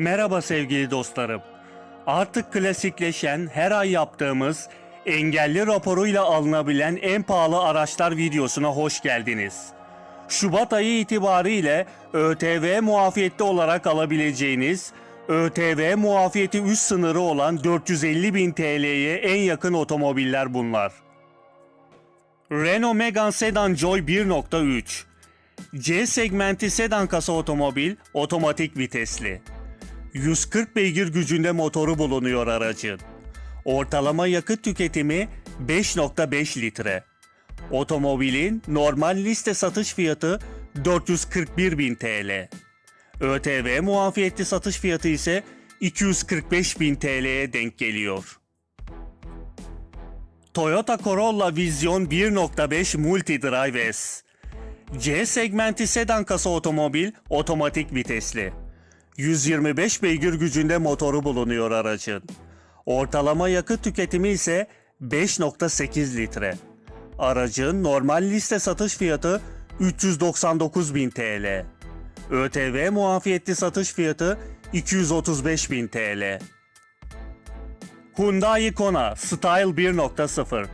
Merhaba sevgili dostlarım. Artık klasikleşen her ay yaptığımız engelli raporuyla alınabilen en pahalı araçlar videosuna hoş geldiniz. Şubat ayı itibariyle ÖTV muafiyette olarak alabileceğiniz ÖTV muafiyeti üst sınırı olan 450 bin TL'ye en yakın otomobiller bunlar. Renault Megane Sedan Joy 1.3 C segmenti sedan kasa otomobil otomatik vitesli. 140 beygir gücünde motoru bulunuyor aracın. Ortalama yakıt tüketimi 5.5 litre. Otomobilin normal liste satış fiyatı 441 bin TL. ÖTV muafiyetli satış fiyatı ise 245 bin TL'ye denk geliyor. Toyota Corolla Vision 1.5 Multi-Drive S C segmenti sedan kasa otomobil otomatik vitesli. 125 beygir gücünde motoru bulunuyor aracın. Ortalama yakıt tüketimi ise 5.8 litre. Aracın normal liste satış fiyatı 399 bin TL. ÖTV muafiyetli satış fiyatı 235 bin TL. Hyundai Kona Style 1.0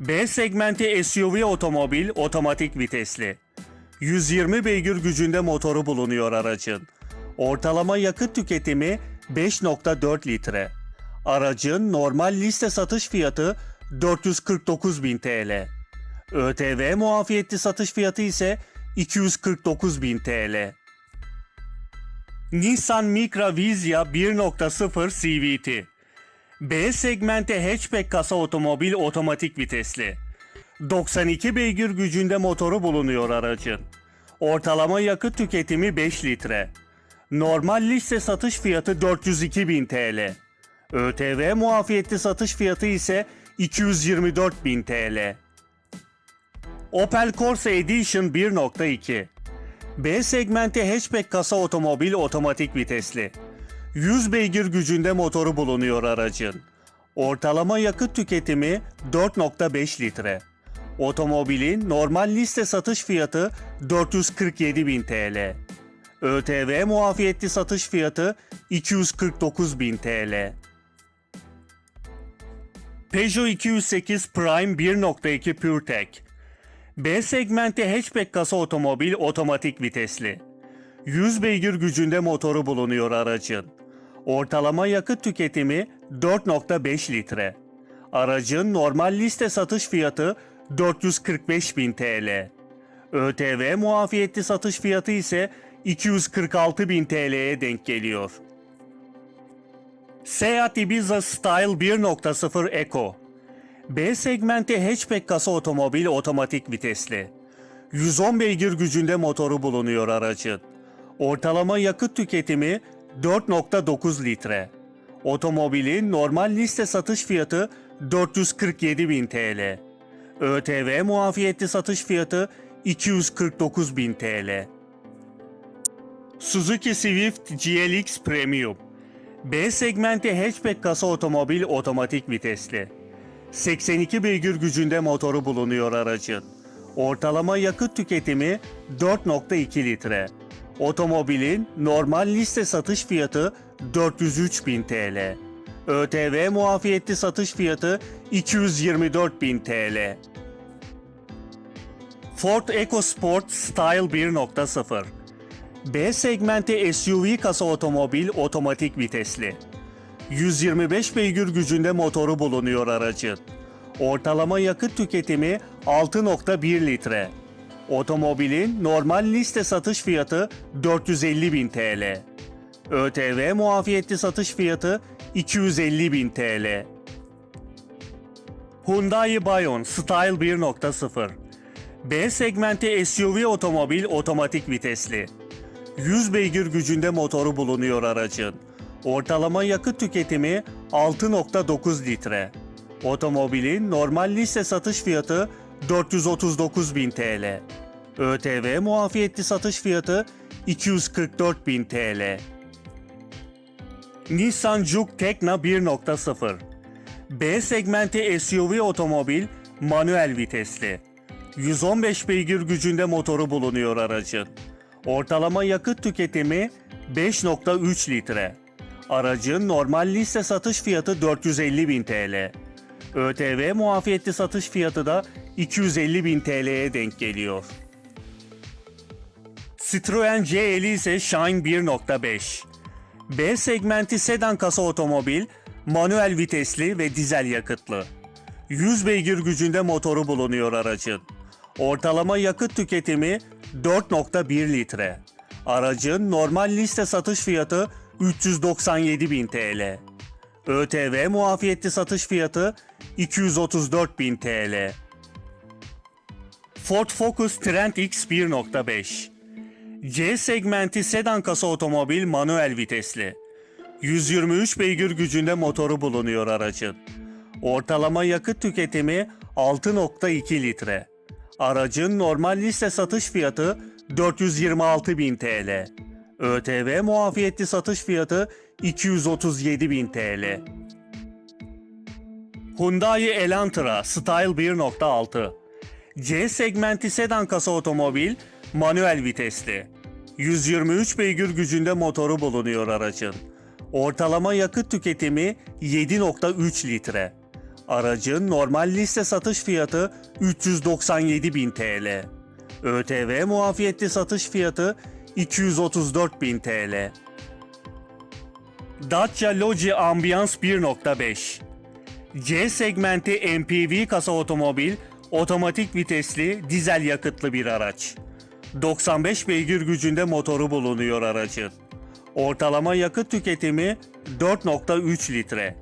B segmenti SUV otomobil otomatik vitesli. 120 beygir gücünde motoru bulunuyor aracın. Ortalama yakıt tüketimi 5.4 litre. Aracın normal liste satış fiyatı 449 bin TL. ÖTV muafiyetli satış fiyatı ise 249 bin TL. Nissan Micra Vizia 1.0 CVT B segmente hatchback kasa otomobil otomatik vitesli. 92 beygir gücünde motoru bulunuyor aracın. Ortalama yakıt tüketimi 5 litre. Normal liste satış fiyatı 402 bin TL. ÖTV muafiyetli satış fiyatı ise 224 bin TL. Opel Corsa Edition 1.2 B segmenti hatchback kasa otomobil otomatik vitesli. 100 beygir gücünde motoru bulunuyor aracın. Ortalama yakıt tüketimi 4.5 litre. Otomobilin normal liste satış fiyatı 447 bin TL. ÖTV muafiyetli satış fiyatı 249 bin TL. Peugeot 208 Prime 1.2 PureTech B segmenti hatchback kasa otomobil otomatik vitesli. 100 beygir gücünde motoru bulunuyor aracın. Ortalama yakıt tüketimi 4.5 litre. Aracın normal liste satış fiyatı 445 bin TL. ÖTV muafiyetli satış fiyatı ise 246 bin TL'ye denk geliyor. Seat Ibiza Style 1.0 Eco B segmenti hatchback kasa otomobil otomatik vitesli. 110 beygir gücünde motoru bulunuyor aracın. Ortalama yakıt tüketimi 4.9 litre. Otomobilin normal liste satış fiyatı 447 bin TL. ÖTV muafiyetli satış fiyatı 249 bin TL. Suzuki Swift GLX Premium B segmenti hatchback kasa otomobil otomatik vitesli. 82 beygir gücünde motoru bulunuyor aracın. Ortalama yakıt tüketimi 4.2 litre. Otomobilin normal liste satış fiyatı 403 bin TL. ÖTV muafiyetli satış fiyatı 224 bin TL. Ford EcoSport Style 1.0 B segmenti SUV kasa otomobil otomatik vitesli. 125 beygir gücünde motoru bulunuyor aracın. Ortalama yakıt tüketimi 6.1 litre. Otomobilin normal liste satış fiyatı 450 bin TL. ÖTV muafiyetli satış fiyatı 250 bin TL. Hyundai Bayon Style 1.0 B segmenti SUV otomobil otomatik vitesli. 100 beygir gücünde motoru bulunuyor aracın. Ortalama yakıt tüketimi 6.9 litre. Otomobilin normal liste satış fiyatı 439 bin TL. ÖTV muafiyetli satış fiyatı 244 bin TL. Nissan Juke Tekna 1.0 B segmenti SUV otomobil manuel vitesli. 115 beygir gücünde motoru bulunuyor aracın. Ortalama yakıt tüketimi 5.3 litre. Aracın normal liste satış fiyatı 450.000 TL. ÖTV muafiyetli satış fiyatı da 250.000 TL'ye denk geliyor. Citroen C50 ise Shine 1.5. B segmenti sedan kasa otomobil, manuel vitesli ve dizel yakıtlı. 100 beygir gücünde motoru bulunuyor aracın. Ortalama yakıt tüketimi 4.1 litre. Aracın normal liste satış fiyatı 397.000 TL. ÖTV muafiyetli satış fiyatı 234.000 TL. Ford Focus Trend X 1.5 C segmenti sedan kasa otomobil manuel vitesli. 123 beygir gücünde motoru bulunuyor aracın. Ortalama yakıt tüketimi 6.2 litre. Aracın normal liste satış fiyatı 426 bin TL. ÖTV muafiyetli satış fiyatı 237 bin TL. Hyundai Elantra Style 1.6 C segmenti sedan kasa otomobil manuel vitesli. 123 beygir gücünde motoru bulunuyor aracın. Ortalama yakıt tüketimi 7.3 litre. Aracın normal liste satış fiyatı 397 bin TL. ÖTV muafiyetli satış fiyatı 234 bin TL. Dacia Logi Ambiance 1.5 C segmenti MPV kasa otomobil, otomatik vitesli, dizel yakıtlı bir araç. 95 beygir gücünde motoru bulunuyor aracın. Ortalama yakıt tüketimi 4.3 litre.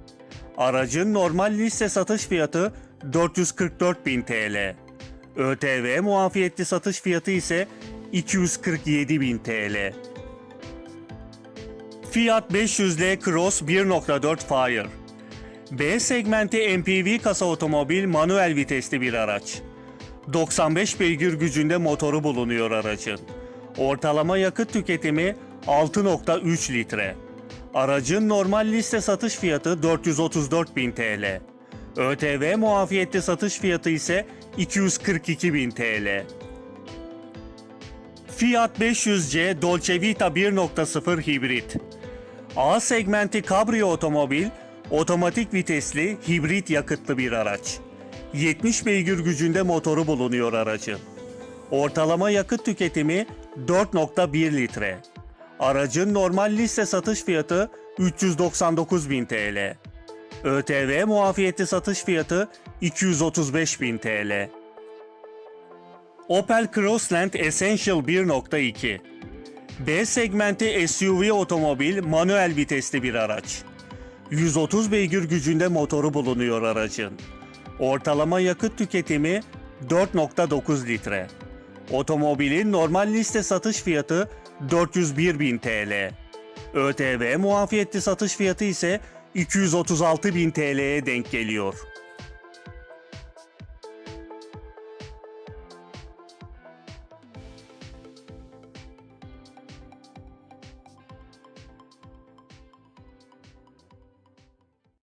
Aracın normal liste satış fiyatı 444 bin TL. ÖTV muafiyetli satış fiyatı ise 247 bin TL. Fiat 500L Cross 1.4 Fire B segmenti MPV kasa otomobil manuel vitesli bir araç. 95 beygir gücünde motoru bulunuyor aracın. Ortalama yakıt tüketimi 6.3 litre. Aracın normal liste satış fiyatı 434 bin TL. ÖTV muafiyetli satış fiyatı ise 242 bin TL. Fiat 500C Dolce Vita 1.0 hibrit. A segmenti kabrio otomobil, otomatik vitesli, hibrit yakıtlı bir araç. 70 beygir gücünde motoru bulunuyor aracın. Ortalama yakıt tüketimi 4.1 litre. Aracın normal liste satış fiyatı 399 bin TL. ÖTV muafiyetli satış fiyatı 235 bin TL. Opel Crossland Essential 1.2 B segmenti SUV otomobil manuel vitesli bir araç. 130 beygir gücünde motoru bulunuyor aracın. Ortalama yakıt tüketimi 4.9 litre. Otomobilin normal liste satış fiyatı 401 bin TL. ÖTV muafiyetli satış fiyatı ise 236 bin TL'ye denk geliyor.